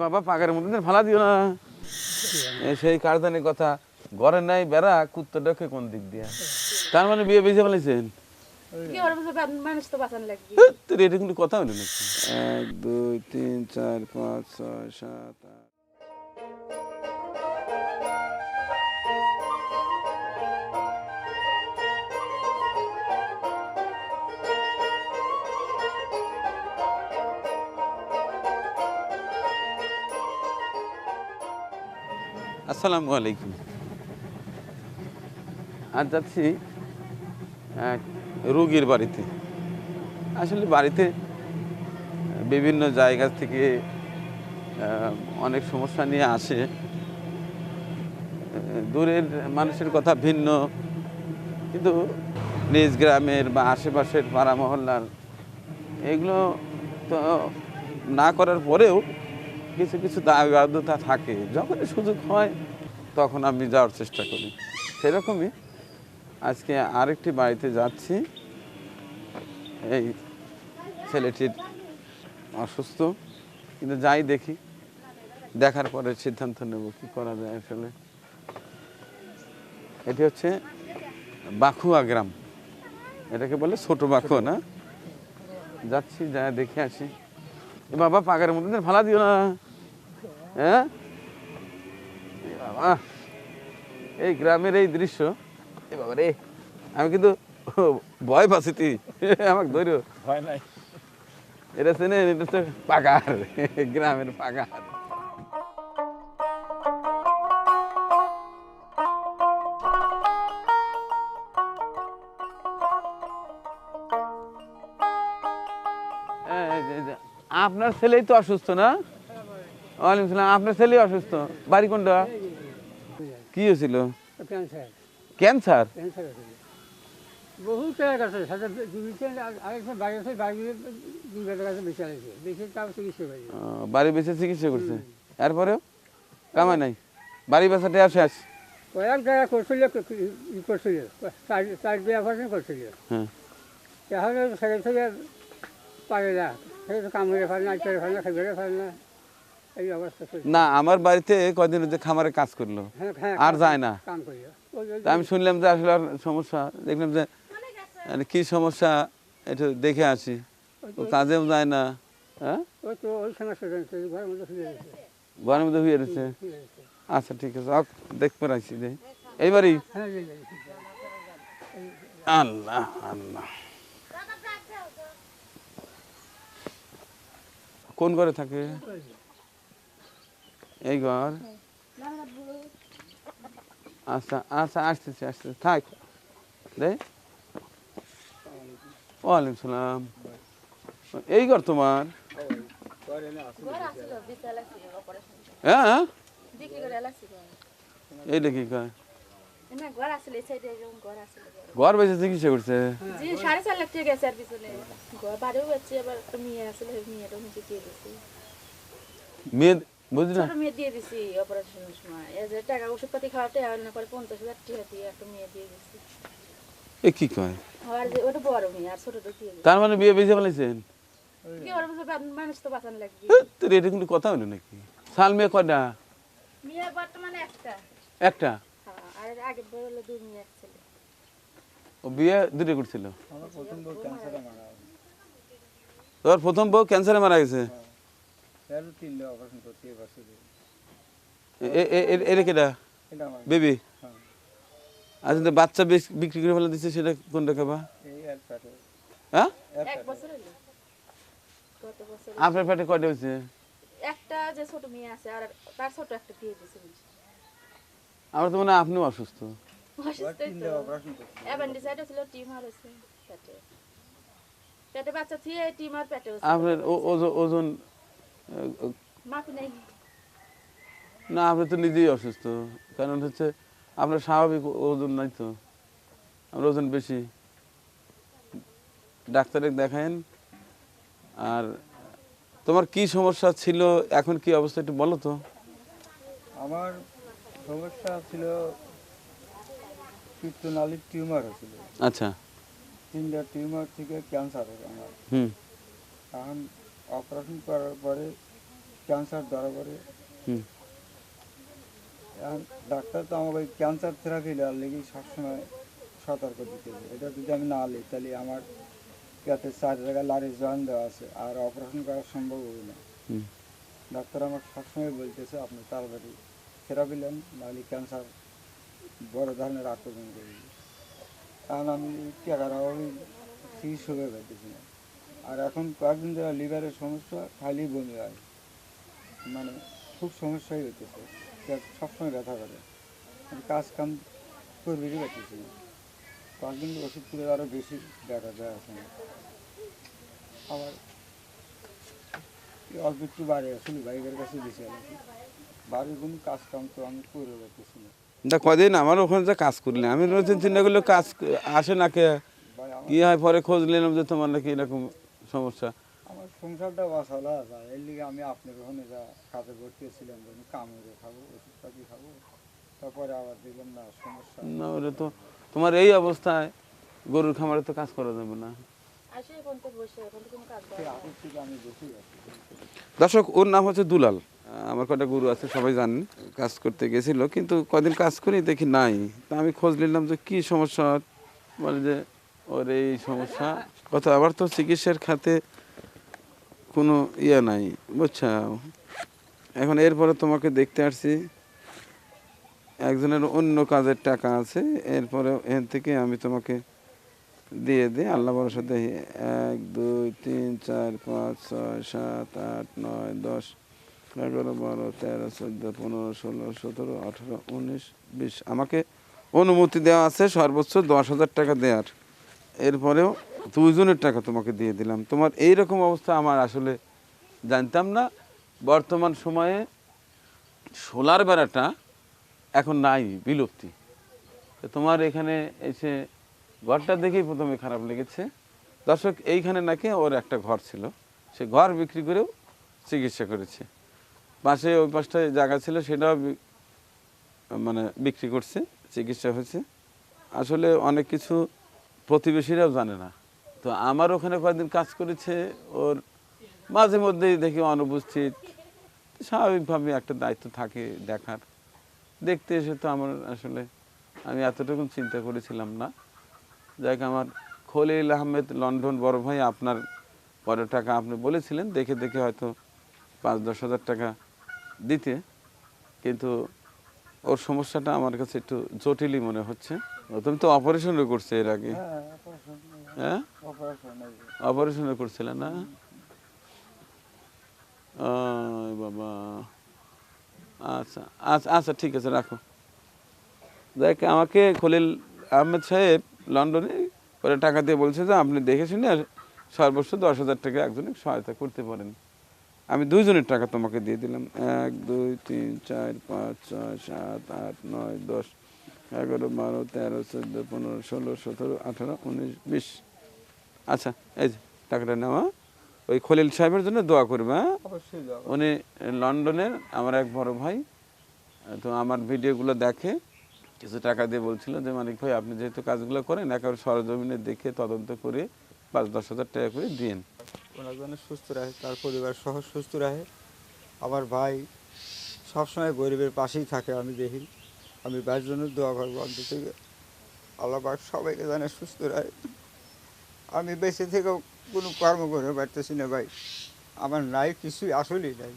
বাবা পাগের মধ্যে ফালা দিও না। সেই কারদানের কথা ঘরে নাই বেড়া কুত্তে ডকে কোন দিক দিয়া? তার মানে বিয়ে বেঁচে ফেলেছেন? এটা কিন্তু কথা হলো নাকি? এক দুই তিন চার পাঁচ ছয় সাত আট। আসসালামু আলাইকুম। আর যাচ্ছি এক রুগীর বাড়িতে। আসলে বাড়িতে বিভিন্ন জায়গা থেকে অনেক সমস্যা নিয়ে আসে। দূরের মানুষের কথা ভিন্ন কিন্তু নিজ গ্রামের বা আশেপাশের পাড়া মহল্লার এগুলো তো না করার পরেও কিছু কিছু দায়বদ্ধতা থাকে। যখনই সুযোগ হয়, তখন আমি যাওয়ার চেষ্টা করি। সেরকমই আজকে আরেকটি বাড়িতে যাচ্ছি। এই ছেলেটির অসুস্থ। কিন্তু যাই দেখি, দেখার পরে সিদ্ধান্ত নেব কি করা যায় আসলে। এটি হচ্ছে বাখুয়া গ্রাম। এটাকে বলে ছোট বাখুয়া না? যাচ্ছি, যা দেখে আসি। বাবা পাকার মধ্যে ফালা দিও না। হ্যাঁ? বাবা এই গ্রামের এই দৃশ্য। এ বাবা রে। আমি কিন্তু ভয় পাচ্ছি তুই আমাকে ধরো। ভয় নাই। এটা চেনে এটা তো পাকার গ্রামের পাকার এই যে- যে, আপনার ছেলেই তো অসুস্থ না? ওয়ালাইকুম সালাম আপনার ছেলেই অসুস্থ বাড়ি কোনটা? কি হয়েছিল? ক্যান্সার। ক্যান্সার? ক্যান্সার আছে বহু জায়গা আছে সাথে আরেকটা বাড়ি আছে বাড়ি দুই কাছে বেঁচে আছে। বেশি তাও চিকিৎসা করি বাড়ি বেঁচে চিকিৎসা করছে। এরপরেও? কামাই নাই। বাড়ি বেচাতে আসে আস কয়েক জায়গা করছিল করছিল চার বিয়ে অপারেশন করছিল। হ্যাঁ। সেখান থেকে পারে না। সেখানে কামড়ে ফেলে না চলে ফেলে না খেয়ে ফেলে না। না আমার বাড়িতে কয়দিন হচ্ছে খামারে কাজ করল। হ্যাঁ হ্যাঁ আর যায় না। করি আমি শুনলাম যে আসলে ওর সমস্যা দেখলাম যে মানে কি সমস্যা এটা দেখে আসি। ও কাজেও যায় না। হ্যাঁ? ঘরের মধ্যে হয়ে গেছে আচ্ছা ঠিক আছে অক, দেখতে রাখছি দে এইবারই এই- এই- আল্লাহ আল্লাহ। কোন ঘরে থাকে? এই ঘর। আচ্ছা আচ্ছা আসতেছি আসতেছি। থাক। ওয়ালাইকুম সালাম। এই ঘর তোমার? হ্যাঁ হ্যাঁ? এইটা কি কয়? ঘর এই বেঁচে চিকিৎসা করছে? মেয়ে বুঝলি? ছোট মেয়ে দিয়ে দিছি অপারেশনের সময়। এই যে টাকা ওষুধপাতি খাওয়াতে আর না করে পঞ্চাশ হাজার টাকা দিয়ে একটা মেয়ে দিয়ে দিছি। এ কি কয়? আর যে ওটা বড় মেয়ে আর ছোটটা দিয়ে তার মানে বিয়ে বেঁচে ফেলেছেন? কি ওর মানুষ তো বাঁচান লাগবে। তোর এটা কিন্তু কথা হলো নাকি? সাল মেয়ে কয়টা? মেয়ে বর্তমানে একটা। একটা? হ্যাঁ আর এর বড় হলো দুই মেয়ে এক ছেলে। ও বিয়ে করছিল? আমার প্রথম বউ ক্যান্সারে মারা গেছে। তোর প্রথম বউ ক্যান্সারে মারা গেছে? তিনটে অপারেশন এটা কেটা? বেবি? হ্যাঁ। আচ্ছা বাচ্চা বিক্রি করে ফেলে দিচ্ছে সেটা কোনটা খাবা? হ্যাঁ? আপনার পেটে কয়টা হয়েছে? একটা যে ছোট মেয়ে আছে আর তার ছোট একটা দিয়ে দিছে আমার তো মনে হয় আপনিও অসুস্থ। আপনার ওজন না আপনি তো নিজেই অসুস্থ। কারণ হচ্ছে আপনার স্বাভাবিক ওজন নাই তো। আপনার ওজন বেশি। ডাক্তারে দেখায়েন। আর তোমার কি সমস্যা ছিল? এখন কি অবস্থা একটু বলো তো। আমার সমস্যা ছিল পিত্তনালীর টিউমার হয়েছিল। আচ্ছা। তিনটা টিউমার থেকে ক্যান্সার হয়েছে আমার। হুম। এখন অপারেশন করার পরে ক্যান্সার ধরা পড়ে। হুম। ডাক্তার তো আমাকে ওই ক্যান্সার থেরাপি নেওয়ার লেগে সবসময় সতর্ক দিতেছে এটা যদি আমি না নিই তাহলে আমার যাতে চার জায়গায় লারি জয়েন দেওয়া আছে আর অপারেশন করা সম্ভব হবে না। ডাক্তার আমাকে সবসময় বলতেছে আপনি তাড়াতাড়ি থেরাপি নেন নাহলে ক্যান্সার বড় ধরনের আক্রমণ করবে। কারণ আমি টাকার অভাবে চিকিৎসা করে পাইতেছি না। আর এখন কয়েকদিন ধরে লিভারের সমস্যা খালি বমি হয়। মানে খুব সমস্যাই হইতেছে। পেট সবসময় ব্যথা করে। কাজ কাম করবেই পারতেছি না কয়েকদিন ওষুধ করে আরও বেশি দেখা যায় এখন। আবার এই অল্প একটু বাড়ি আসলে বাইকের কাছে বেশি আছে বাড়ির কোনো কাজ কাম তো আমি করে পারতেছি না। তা কদিন আমার ওখানে যে কাজ করলে আমি চিন্তা করলে কাজ আসে না কে? কি হয় পরে খোঁজ নিলাম যে তোমার নাকি এরকম সমস্যা? আমার সংসারটা বাঁচালো যায় এর লিগে আমি আপনার ওখানে যা কাজে ভর্তি ছিলাম আমি কাম করে খাব ওষুধপাতি খাব তারপরে আবার দেখলাম না সমস্যা। না ওটা তো তোমার এই অবস্থায় গরুর খামারে তো কাজ করা যাবে না। দর্শক ওর নাম হচ্ছে দুলাল। আমার কটা গরু আছে সবাই জানেন কাজ করতে গেছিল কিন্তু কদিন কাজ করি দেখি নাই। তা আমি খোঁজ নিলাম যে কি সমস্যা বলে যে ওর এই সমস্যা। কত আবার তো চিকিৎসার খাতে কোনো ইয়ে নাই, বুঝছ? এখন এরপরে তোমাকে দেখতে আসছি, একজনের অন্য কাজের টাকা আছে, এরপরে এর থেকে আমি তোমাকে দিয়ে দিই, আল্লাহ ভরসা দেখি এক, দুই, তিন, চার, পাঁচ, ছয়, সাত, আট, নয়, দশ, এগারো, বারো, তেরো, চোদ্দ, পনেরো, ষোলো, সতেরো, আঠেরো, উনিশ, বিশ। আমাকে অনুমতি দেওয়া আছে সর্বোচ্চ দশ হাজার টাকা দেওয়ার। এরপরেও দুইজনের টাকা তোমাকে দিয়ে দিলাম। তোমার এই রকম অবস্থা আমার আসলে জানতাম না। বর্তমান সময়ে সোলার বেড়াটা এখন নাই, বিলুপ্তি। তোমার এখানে এসে ঘরটা দেখেই প্রথমে খারাপ লেগেছে। দর্শক, এইখানে নাকি ওর একটা ঘর ছিল। সে ঘর বিক্রি করেও চিকিৎসা করেছে। পাশে ওই পাশটায় জায়গা ছিল, সেটাও মানে বিক্রি করছে, চিকিৎসা হয়েছে। আসলে অনেক কিছু প্রতিবেশীরাও জানে না। তো আমার ওখানে কয়েকদিন কাজ করেছে, ওর মাঝে মধ্যেই দেখি অনুপস্থিত। স্বাভাবিকভাবে একটা দায়িত্ব থাকে দেখার। দেখতে এসে তো আমার আসলে আমি এতটুকু চিন্তা করেছিলাম না। যাক আমার খলিল আহমেদ লন্ডন বড় ভাই, আপনার পরের টাকা আপনি বলেছিলেন, দেখে দেখে হয়তো পাঁচ দশ হাজার টাকা দিতে। কিন্তু ওর সমস্যাটা আমার কাছে একটু জটিলই মনে হচ্ছে। তুমি তো অপারেশনও করছে এর আগে। হ্যাঁ? অপারেশন হ্যাঁ অপারেশন অপারেশনও করছিলে না বাবা। আচ্ছা আচ্ছা আচ্ছা ঠিক আছে, রাখো। দেখ, আমাকে খলিল আহমেদ সাহেব লন্ডনে পরে টাকা দিয়ে বলছে যে, আপনি দেখে শুনে সর্বোচ্চ দশ হাজার টাকা একজনের সহায়তা করতে পারেন। আমি দুইজনের টাকা তোমাকে দিয়ে দিলাম। এক, দুই, তিন, চার, পাঁচ, ছয়, সাত, আট, নয়, দশ এগারো বারো তেরো চোদ্দ পনেরো ষোলো সতেরো আঠারো উনিশ বিশ। আচ্ছা এই যে টাকাটা নেওয়া ওই খলিল সাহেবের জন্য দোয়া করবে হ্যাঁ? উনি লন্ডনের আমার এক বড় ভাই তো আমার ভিডিওগুলো দেখে কিছু টাকা দিয়ে বলছিল যে মানিক ভাই আপনি যেহেতু কাজগুলো করেন একেবারে সরজমিনে দেখে তদন্ত করে পাঁচ দশ হাজার টাকা করে দিয়েন। ওনার জন্য সুস্থ রাখে তার পরিবার সহ সুস্থ রাখে। আমার ভাই সবসময় গরিবের পাশেই থাকে আমি দেখি। আমি ভাইয়ের জন্য দোয়া করব অন্তত আল্লাহ পাক সবাইকে জানে সুস্থ রাখে। আমি বেঁচে থেকেও কোনো কর্ম করে পারতেছি না ভাই। আমার নাই, কিছুই, আসলেই নাই।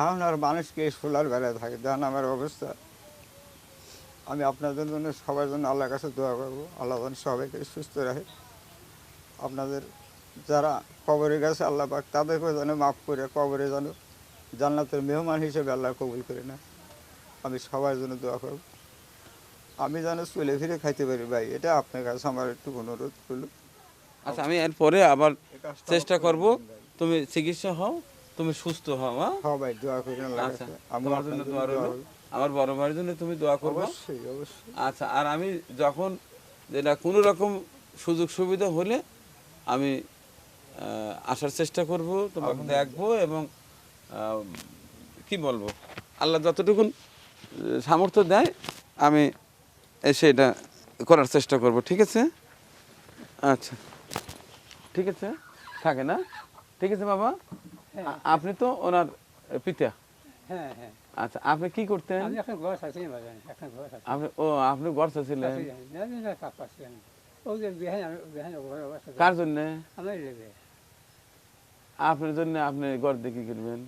এখন আর মানুষকে সোলার বেলায় থাকে? দেখেন আমার অবস্থা। আমি আপনাদের জন্য, সবার জন্য আল্লাহর কাছে দোয়া করব। আল্লাহ যেন সবাইকে সুস্থ রাখে। আপনাদের যারা কবরে গেছে, আল্লাহ পাক তাদেরকে যেন মাফ করে, কবরে যেন জান্নাতের মেহমান হিসেবে আল্লাহ কবুল করে না আমি সবার জন্য দোয়া করব। আমি যেন চলে ফিরে খাইতে পারি ভাই এটা আপনার কাছে আমার একটু অনুরোধ করল আচ্ছা আমি এরপরে আবার চেষ্টা করব। তুমি চিকিৎসা হও তুমি সুস্থ হও হ্যাঁ? হ্যাঁ ভাই দোয়া করি আচ্ছা তোমার জন্য দোয়া রইল। আমার বড় ভাইয়ের জন্য তুমি দোয়া করবে। অবশ্যই অবশ্যই। আচ্ছা আর আমি যখন যেটা কোনো রকম সুযোগ সুবিধা হলে আমি আসার চেষ্টা করব তোমাকে দেখব এবং কি বলব? আল্লাহ যতটুকুন সামর্থ্য দেয় আমি এসে এটা করার চেষ্টা করব ঠিক আছে? আচ্ছা। ঠিক আছে? থাকে না? ঠিক আছে বাবা? আপনি তো ওনার পিতা। হ্যাঁ হ্যাঁ। আচ্ছা আপনি কি করতেন? ঘর আপনি ও আপনি ছিলেন ঘর অবস্থা কার জন্য? আপনার জন্য আপনি গড় দিয়ে কি করবেন?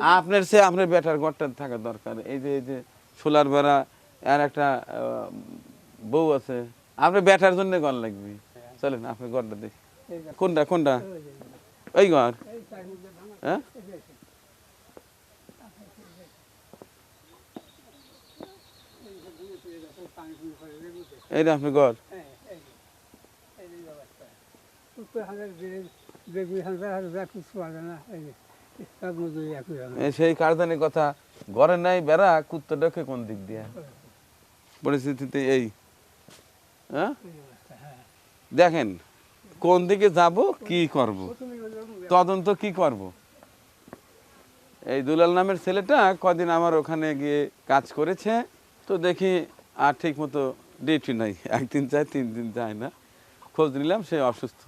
আপনার সে আপনার বেটার গড়টা থাকা দরকার। এই যে এই যে সোলার বেড়া আর একটা বউ আছে। আপনার বেটার জন্য গড় লাগবে। চলেন আপনি গড়টা দেখি। কোনটা কোনটা? ওই ঘর। হ্যাঁ। এইটা আপনি হাজার বেড়ে- হাজার হাজার কিছু না, এই সেই কারদানি কথা ঘরে নাই বেড়া কুত্তা ডকে কোন দিক দিয়ে? পরিস্থিতিতে এই হ্যাঁ? হ্যাঁ। দেখেন কোন দিকে যাব কি করব? তদন্ত কি করব? এই দুলাল নামের ছেলেটা কদিন আমার ওখানে গিয়ে কাজ করেছে তো দেখি আর ঠিক মতো ডিউটি নাই একদিন যায় তিন দিন যায় না। খোঁজ নিলাম সে অসুস্থ।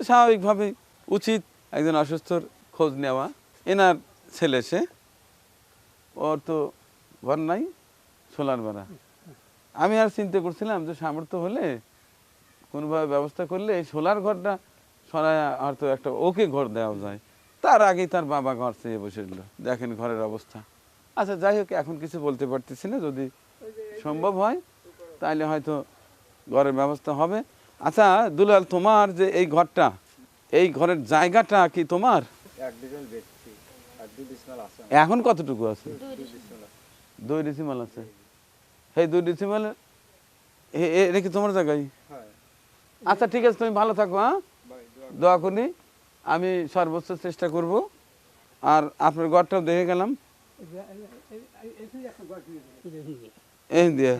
স্বাভাবিকভাবে উচিত একজন অসুস্থর খোঁজ নেওয়া। এনার ছেলে সে। ওর তো ঘর নাই, সোলার বেড়া। আমি আর চিন্তা করছিলাম যে সামর্থ্য হলে কোনোভাবে ব্যবস্থা করলে এই সোলার ঘরটা সরায় হয়তো একটা ওকে ঘর দেওয়া যায়। তার আগেই তার বাবা ঘর চেয়ে বসেছিল দেখেন ঘরের অবস্থা। আচ্ছা যাই হোক, এখন কিছু বলতে পারতেছি না। যদি সম্ভব হয় তাহলে হয়তো ঘরের ব্যবস্থা হবে। আচ্ছা দুলাল, তোমার যে এই ঘরটা, এই ঘরের জায়গাটা কি তোমার? এক ডিজেল বেচছি আর দুই ডিসমাল আছে এখন কতটুকু আছে? দুই ডিসি ডিসিমাল আছে। সেই দুই ডিসিমাল এটা কি তোমার জায়গায়? হ্যাঁ। আচ্ছা ঠিক আছে তুমি ভালো থাকো হ্যাঁ? ভাই দোয়া করি। আমি সর্বোচ্চ চেষ্টা করব। আর আপনার ঘরটাও দেখে গেলাম। এই দিয়ে।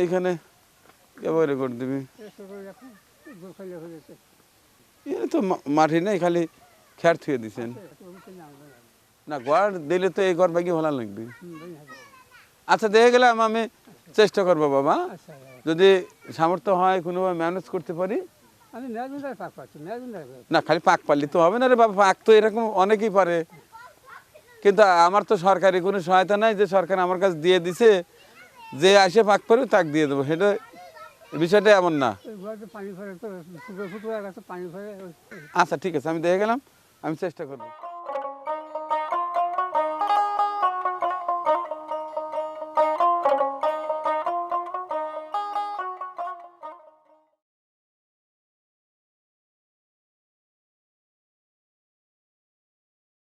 এইখানে কেবল রেকর্ড দিবি? এখানে তো মাটি নেই খালি খ্যার থুয়ে দিছেন। না ঘর দিলে তো এই ঘর বাকি ভালো লাগবে। আচ্ছা দেখে গেলাম আমি চেষ্টা করব বাবা। যদি সামর্থ্য হয় কোনোভাবে ম্যানেজ করতে পারি না খালি পাক পারলি তো হবে না রে বাবা পাক তো এরকম অনেকেই পারে কিন্তু আমার তো সরকারি কোনো সহায়তা নাই যে সরকার আমার কাছে দিয়ে দিছে যে আসে পাক পারবে তাকে দিয়ে দেবো সেটা বিষয়টা এমন না। আচ্ছা ঠিক আছে আমি দেখে গেলাম আমি চেষ্টা করব।